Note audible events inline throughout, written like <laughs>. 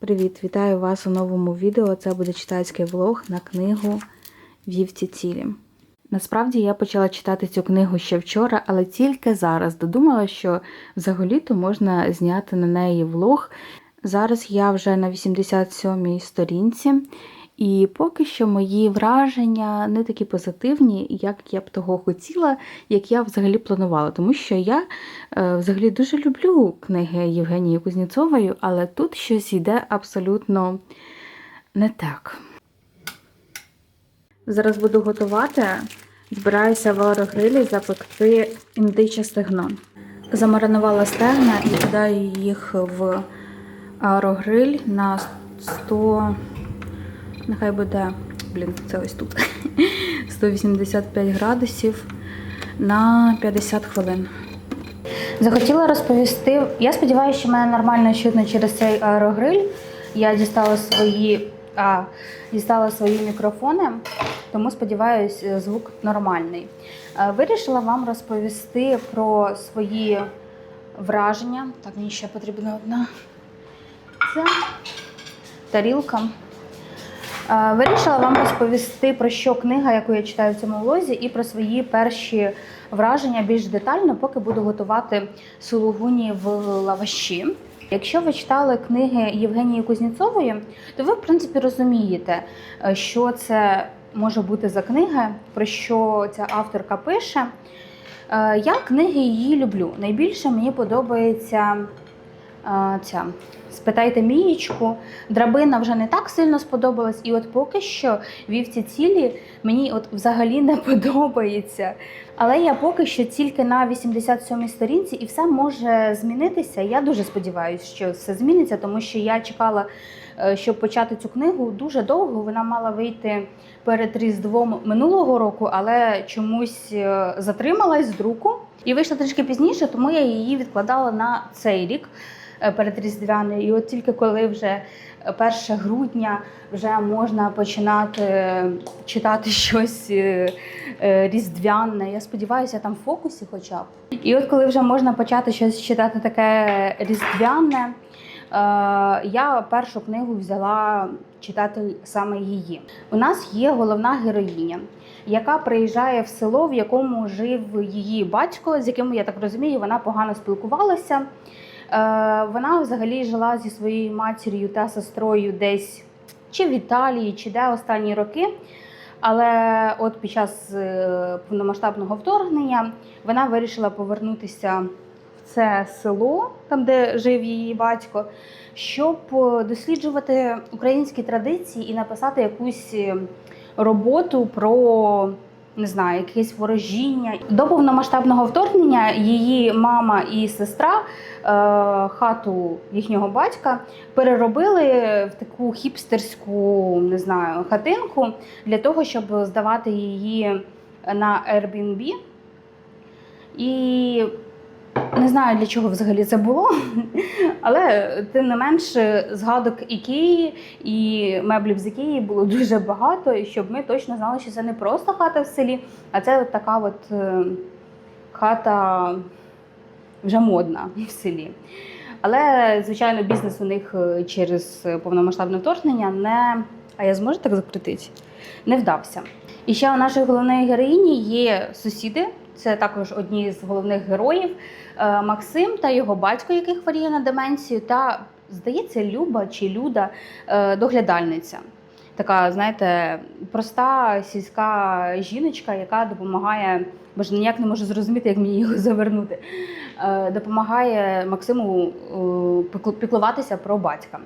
Привіт, вітаю вас у новому відео. Це буде читацький влог на книгу Вівці цілі. Насправді я почала читати цю книгу ще вчора, але тільки зараз додумала, що взагалі-то можна зняти на неї влог. Зараз я вже на 87-й сторінці, і поки що мої враження не такі позитивні, як я б того хотіла, як я взагалі планувала. Тому що я е, взагалі дуже люблю книги Євгенії Кузніцової, але тут щось йде абсолютно не так. Зараз буду готувати. Збираюся в аерогрилі запекти індиче стегно. Замаринувала стегна і кидаю їх в аерогриль на 100, нехай буде, блін, це ось тут, <laughs> 185 градусів на 50 хвилин. Захотіла розповісти. Я сподіваюся, що мене нормально чутно через цей аерогриль. Я дістала свої, а, дістала свої мікрофони, тому сподіваюся, звук нормальний. Е, Вирішила вам розповісти про свої враження. Так, мені ще потрібна одна це тарілка. Е, Вирішила вам розповісти про що книга, яку я читаю в цьому влозі, і про свої перші враження більш детально, поки буду готувати сулугуні в лаваші. Якщо ви читали книги Євгенії Кузніцової, то ви, в принципі, розумієте, е, що це може бути за книга, про що ця авторка пише. Е, Я книги її люблю. Найбільше мені подобається ця. Спитайте Мієчку. Драбина вже не так сильно сподобалась, і от поки що вівці цілі мені от взагалі не <laughs> подобається. Але я поки що тільки на 87-й сторінці, і все може змінитися. Я дуже сподіваюся, що все зміниться, тому що я чекала, е, щоб почати цю книгу дуже довго. Вона мала вийти перед Різдвом минулого року, але чомусь е, затрималась з друку і вийшла трішки пізніше, тому я її відкладала на цей рік е, перед Різдвяною. І от тільки коли вже 1 грудня вже можна починати е, читати щось е, е, різдвяне. Я сподіваюся, там в фокусі хоча б. І от коли вже можна почати щось читати таке різдвяне, е, я першу книгу взяла читати саме її. У нас є головна героїня, яка приїжджає в село, в якому жив її батько, з яким я так розумію, вона погано спілкувалася. Е, Вона взагалі жила зі своєю матір'ю та сестрою десь чи в Італії, чи де останні роки. Але от під час е, повномасштабного вторгнення вона вирішила повернутися в це село, там де жив її батько, щоб е, досліджувати українські традиції і написати якусь роботу про не знаю, якесь ворожіння. До повномасштабного вторгнення її мама і сестра е, хату їхнього батька переробили в таку хіпстерську не знаю, хатинку для того, щоб здавати її на Airbnb. І не знаю, для чого взагалі це було, але тим не менш згадок Ікеї і меблів з Ікеї було дуже багато, і щоб ми точно знали, що це не просто хата в селі, а це от така от е, хата вже модна в селі. Але, звичайно, бізнес у них е, через повномасштабне вторгнення не. А я зможу так закрутити? Не вдався. І ще у нашої головної героїні є сусіди. Це також одні з головних героїв Е, Максим та його батько, який хворіє на деменцію, та, здається, Люба чи Люда е, доглядальниця. Така, знаєте, проста сільська жіночка, яка допомагає, бо ж ніяк не можу зрозуміти, як мені його завернути. е, Допомагає Максиму піклуватися про батька.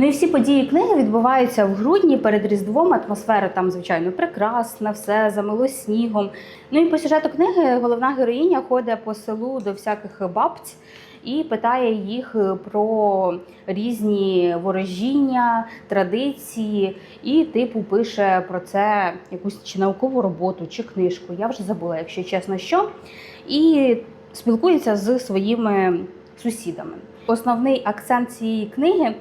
Ну і всі події книги відбуваються в грудні перед Різдвом. Атмосфера там, звичайно, прекрасна, все замило снігом. Ну і по сюжету книги головна героїня ходить по селу до всяких бабць і питає їх про різні ворожіння, традиції, і типу пише про це якусь чи наукову роботу, чи книжку. Я вже забула, якщо чесно, що. І спілкується з своїми сусідами. Основний акцент цієї книги е,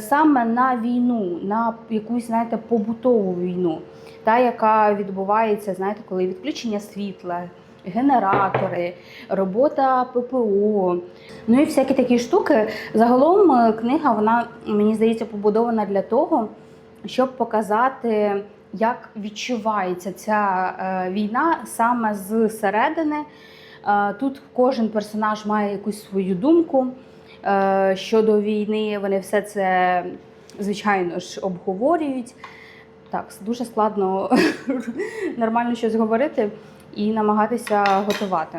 саме на війну, на якусь, знаєте, побутову війну, та яка відбувається, знаєте, коли відключення світла, генератори, робота ППО. Ну і всякі такі штуки. Загалом е, книга, вона, мені здається, побудована для того, щоб показати, як відчувається ця е, війна саме зсередини. Е, Тут кожен персонаж має якусь свою думку е, щодо війни. Вони все це, звичайно ж, обговорюють. Так, дуже складно <laughs> нормально щось говорити і намагатися готувати.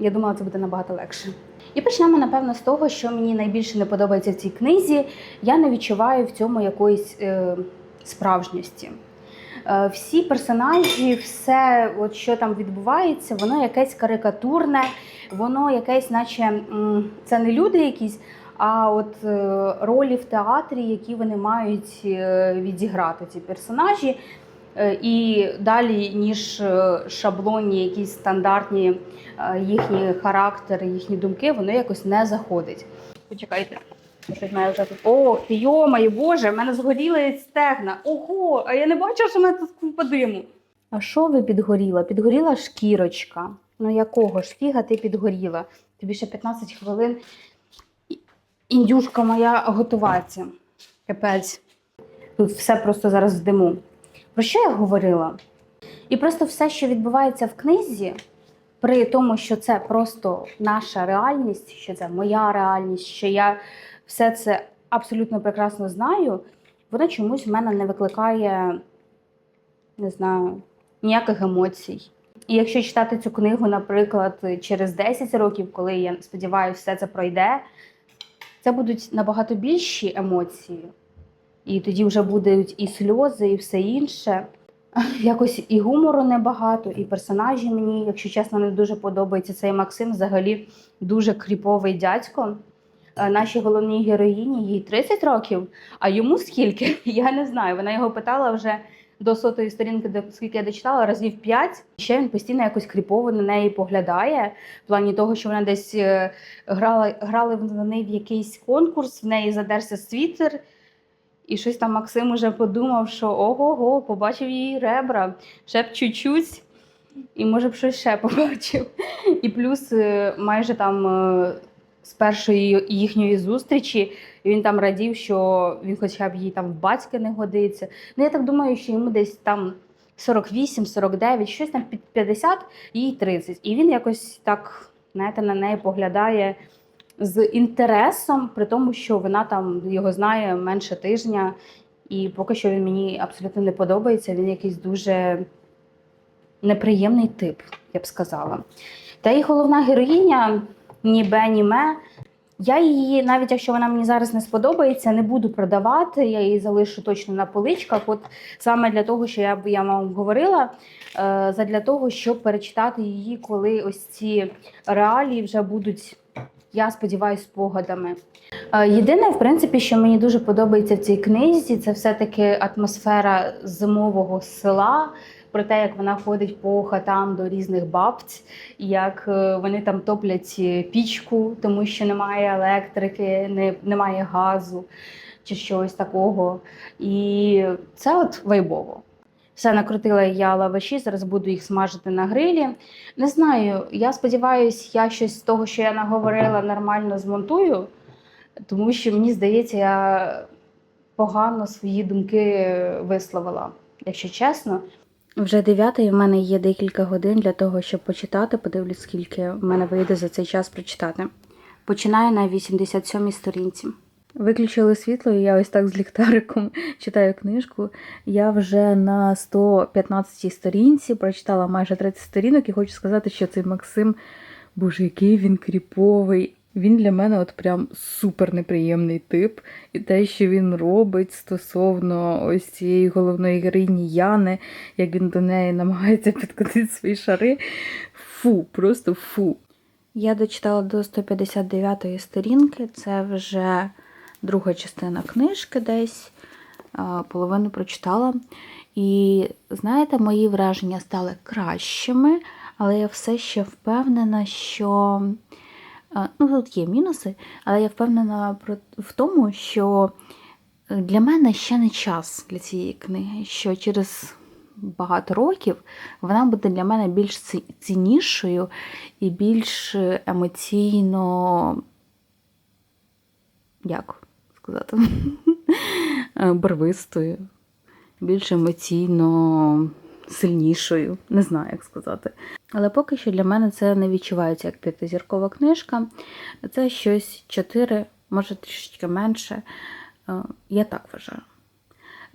Я думала, це буде набагато легше. І почнемо, напевно, з того, що мені найбільше не подобається в цій книзі. Я не відчуваю в цьому якоїсь е, справжньості. Е, всі персонажі, все, от що там відбувається, воно якесь карикатурне, воно якесь, наче це не люди якісь, а от е, ролі в театрі, які вони мають е, відіграти, ці персонажі. Е, І далі, ніж шаблонні, якісь стандартні їхні характери, їхні думки, воно якось не заходить. Почекайте. Щось має вже тут. О, йомаю, боже, в мене згоріли стегна. Ого, а я не бачила, що в мене тут купа диму. А що ви підгоріла? Підгоріла шкірочка. Ну якого ж фіга ти підгоріла? Тобі ще 15 хвилин. Індюшка моя готуватися. Капець. Тут все просто зараз в диму. Про що я говорила? І просто все, що відбувається в книзі, при тому, що це просто наша реальність, що це моя реальність, що я все це абсолютно прекрасно знаю, воно чомусь в мене не викликає, не знаю, ніяких емоцій. І якщо читати цю книгу, наприклад, через 10 років, коли я сподіваюся, все це пройде, це будуть набагато більші емоції. І тоді вже будуть і сльози, і все інше. <laughs> Якось і гумору небагато, і персонажі мені, якщо чесно, не дуже подобається. Цей Максим взагалі дуже кріповий дядько. Е, Нашій головній героїні їй 30 років, а йому скільки? <laughs> Я не знаю. Вона його питала вже до сотої сторінки, до скільки я дочитала, разів 5. Ще він постійно якось кріпово на неї поглядає, в плані того, що вона десь е, грала, грали вони в якийсь конкурс, в неї задерся світер. І щось там Максим уже подумав, що ого-го, побачив її ребра, ще б чуть-чуть, і може б щось ще <laughs> побачив. І плюс е, майже там е, з першої їхньої зустрічі він там радів, що він хоча б їй там в батьки не годиться. Ну я так думаю, що йому десь там 48-49, щось там під 50, їй 30. І він якось так, знаєте, на неї поглядає з інтересом, при тому, що вона там його знає менше тижня, і поки що він мені абсолютно не подобається. Він якийсь дуже неприємний тип, я б сказала. Та і головна героїня ні бе, ні ме. Я її, навіть якщо вона мені зараз не сподобається, не буду продавати. Я її залишу точно на поличках. От саме для того, що я я вам говорила, е, задля того, щоб перечитати її, коли ось ці реалії вже будуть я сподіваюся, спогадами. Е, Єдине, в принципі, що мені дуже подобається в цій книзі, це все-таки атмосфера зимового села. Про те, як вона ходить по хатам до різних бабць, як е, вони там топлять е, пічку, тому що немає електрики, не, немає газу чи щось такого. І це от вайбово. Все накрутила я лаваші, зараз буду їх смажити на грилі. Не знаю, я сподіваюся, я щось з того, що я наговорила, нормально змонтую, тому що мені здається, я погано свої думки висловила, якщо чесно. Вже дев'ята, і в мене є декілька годин для того, щоб почитати. Подивлюсь, скільки в мене вийде за цей час прочитати. Починаю на 87-й сторінці. Виключили світло, і я ось так з ліхтариком <laughs> читаю книжку. Я вже на 115-й сторінці прочитала майже 30 сторінок і хочу сказати, що цей Максим, боже, який він кріповий. Він для мене от прям супер неприємний тип. І те, що він робить стосовно ось цієї головної героїні Яни, як він до неї намагається підкотити свої шари. Фу, просто фу. Я дочитала до 159-ї сторінки, це вже друга частина книжки десь, половину прочитала. І знаєте, мої враження стали кращими, але я все ще впевнена, що ну, тут є мінуси, але я впевнена в тому, що для мене ще не час для цієї книги, що через багато років, вона буде для мене більш ціннішою і більш емоційно. Як сказати? <laughs> Е, Барвистою, більш емоційно сильнішою. Не знаю, як сказати. Але поки що для мене це не відчувається як п'ятизіркова книжка. Це щось 4, може трішечки менше. Е, Я так вважаю.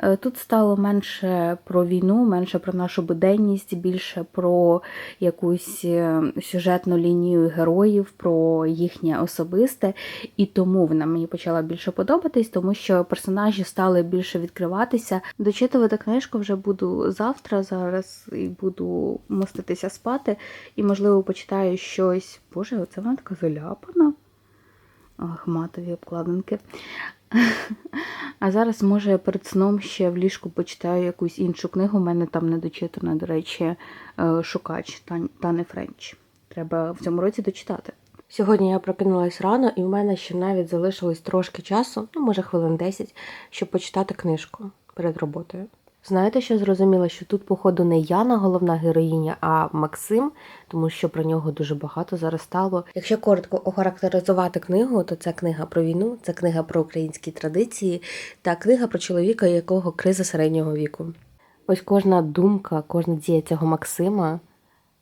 Е, Тут стало менше про війну, менше про нашу буденність, більше про якусь е, сюжетну лінію героїв, про їхнє особисте. І тому вона мені почала більше подобатись, тому що персонажі стали більше відкриватися. Дочитувати книжку вже буду завтра, зараз і буду моститися спати. І, можливо, почитаю щось. Боже, оце вона така заляпана. Ах, матові обкладинки. А зараз, може, перед сном ще в ліжку почитаю якусь іншу книгу. У мене там не дочитана, до речі, е, шукач Тан- Тани Френч. Треба в цьому році дочитати. Сьогодні я прокинулась рано, і в мене ще навіть залишилось трошки часу, ну може хвилин 10, щоб почитати книжку перед роботою. Знаєте, що зрозуміла, що тут, походу, не Яна головна героїня, а Максим, тому що про нього дуже багато зараз стало. Якщо коротко охарактеризувати книгу, то це книга про війну, це книга про українські традиції та книга про чоловіка, якого криза середнього віку. Ось кожна думка, кожна дія цього Максима,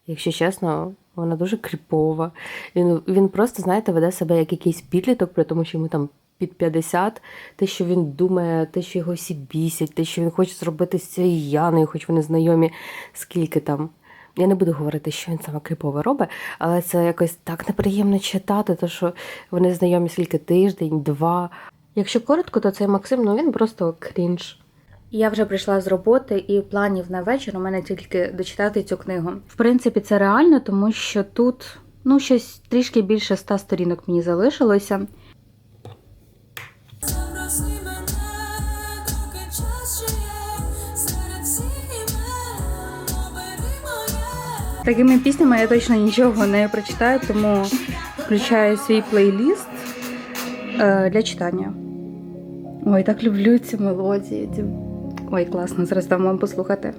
якщо чесно, вона дуже кріпова. Він, він просто, знаєте, веде себе як якийсь підліток, при тому, що йому там під 50, те, що він думає, те, що його всі бісять, те, що він хоче зробити з цією Яною, хоч вони знайомі, скільки там. Я не буду говорити, що він саме крипове робить, але це якось так неприємно читати, то що вони знайомі скільки тиждень, два. Якщо коротко, то цей Максим, ну він просто крінж. Я вже прийшла з роботи, і планів на вечір у мене тільки дочитати цю книгу. В принципі, це реально, тому що тут ну щось трішки більше ста сторінок мені залишилося. Такими піснями я точно нічого не прочитаю, тому включаю свій плейліст е, для читання. Ой, так люблю. Ці- Ой, класно, зараз дам вам послухати.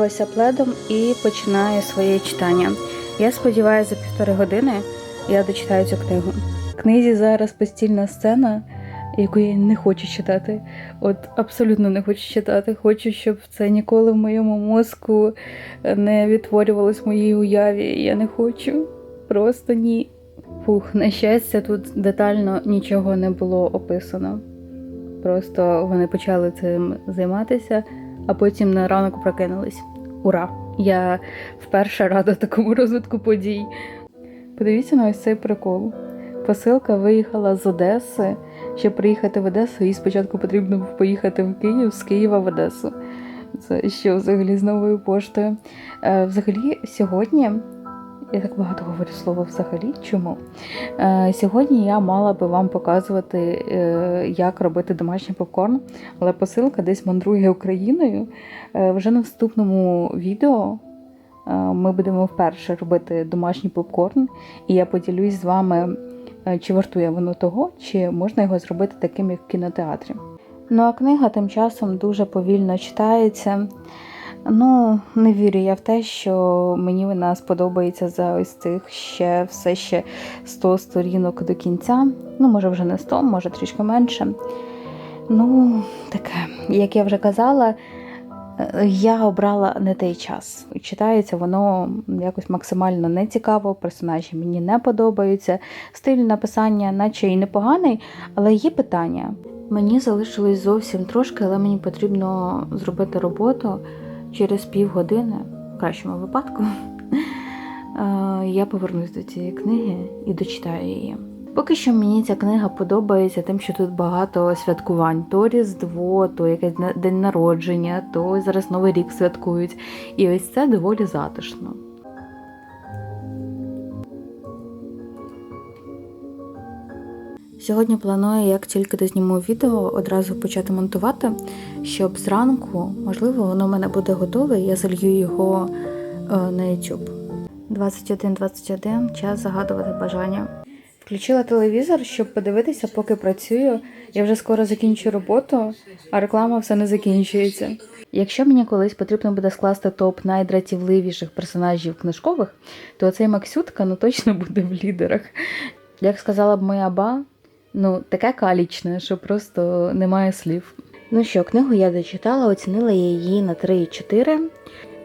Вкрилася пледом і починаю своє читання. Я сподіваюся, за півтори години я дочитаю цю книгу. В книзі зараз постільна сцена, яку я не хочу читати. От абсолютно не хочу читати. Хочу, щоб це ніколи в моєму мозку не відтворювалось в моїй уяві. Я не хочу. Просто ні. Фух, на щастя, тут детально нічого не було описано. Просто вони почали цим займатися, а потім на ранок прокинулись. Ура! Я вперше рада такому розвитку подій. Подивіться на ось цей прикол. Посилка виїхала з Одеси. Щоб приїхати в Одесу, їй спочатку потрібно було поїхати в Київ з Києва в Одесу. Це що взагалі з новою поштою. Е, взагалі, сьогодні. Я так багато говорю слово взагалі. Чому? Е, сьогодні я мала би вам показувати, е, як робити домашній попкорн, але посилка десь мандрує Україною. Е, вже на наступному відео ми будемо вперше робити домашній попкорн, і я поділюсь з вами, чи вартує воно того, чи можна його зробити таким, як в кінотеатрі. Ну а книга тим часом дуже повільно читається. Ну, не вірю я в те, що мені вона сподобається за ось цих ще все ще 100 сторінок до кінця. Ну, може, вже не 100, може трішки менше. Ну, таке, як я вже казала, е, я обрала не той час. Читається воно якось максимально нецікаво, персонажі мені не подобаються. Стиль написання, наче і непоганий, але є питання. Мені залишилось зовсім трошки, але мені потрібно зробити роботу через півгодини, в кращому випадку. <laughs> е, Я повернусь до цієї книги і дочитаю її. Поки що мені ця книга подобається тим, що тут багато святкувань: то Різдво, то якесь день народження, то зараз Новий рік святкують. І ось це доволі затишно. Сьогодні планую, як тільки дозніму відео, одразу почати монтувати, щоб зранку, можливо, воно в мене буде готове, і я залью його е, на YouTube. 21.21, час загадувати бажання. Включила телевізор, щоб подивитися, поки працюю. Я вже скоро закінчу роботу, а реклама все не закінчується. Якщо мені колись потрібно буде скласти топ найдратівливіших персонажів книжкових, то цей Максютка ну точно буде в лідерах. Як сказала б моя ба, ну таке калічне, що просто немає слів. Ну що, книгу я дочитала, оцінила її на 3,4.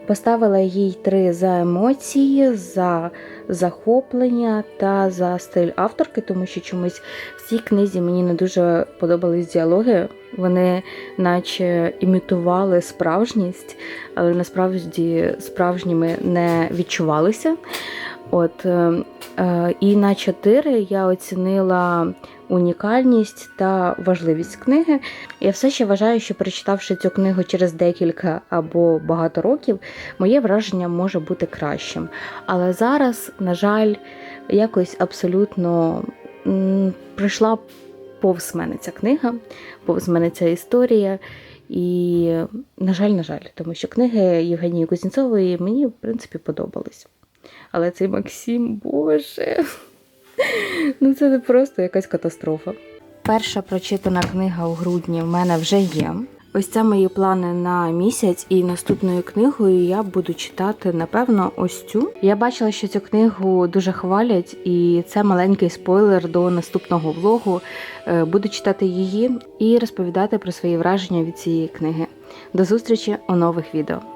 Поставила їй 3 за емоції, за захоплення та за стиль авторки, тому що чомусь в цій книзі мені не дуже подобались діалоги. Вони наче імітували справжність, але насправді справжніми не відчувалися. От, е, е, і на 4 я оцінила унікальність та важливість книги. Я все ще вважаю, що прочитавши цю книгу через декілька або багато років, моє враження може бути кращим. Але зараз, на жаль, якось абсолютно м, пройшла повз мене ця книга, повз мене ця історія. І, на жаль, на жаль, тому що книги Євгенії Кузнєцової мені, в принципі, подобались. Але цей Максим, боже, ну це не просто якась катастрофа. Перша прочитана книга у грудні в мене вже є. Ось це мої плани на місяць, і наступною книгою я буду читати, напевно, ось цю. Я бачила, що цю книгу дуже хвалять, і це маленький спойлер до наступного влогу. Е, Буду читати її і розповідати про свої враження від цієї книги. До зустрічі у нових відео.